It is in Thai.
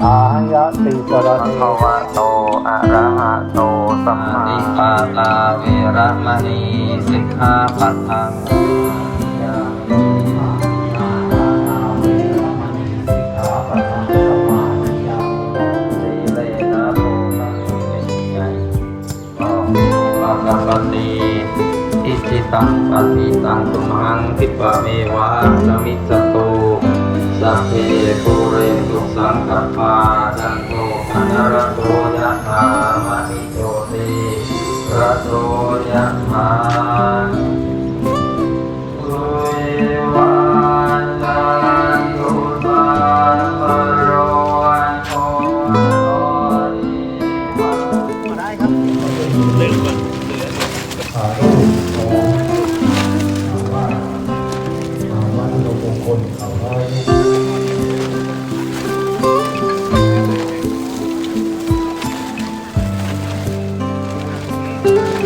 ทายะติสรภะเนคะวะโตอะระหะโตสัมมานิปาตาเวระมณีสิกขาปัทังยามิสีเลนะโพนังสุเมใจปัสสติอิจิตังปฏิตังตุมหังคิปะเมวะสมิจจตุ สัพเพปุเรนตุสังกัปปาจันโทปนรโตยะ 哎。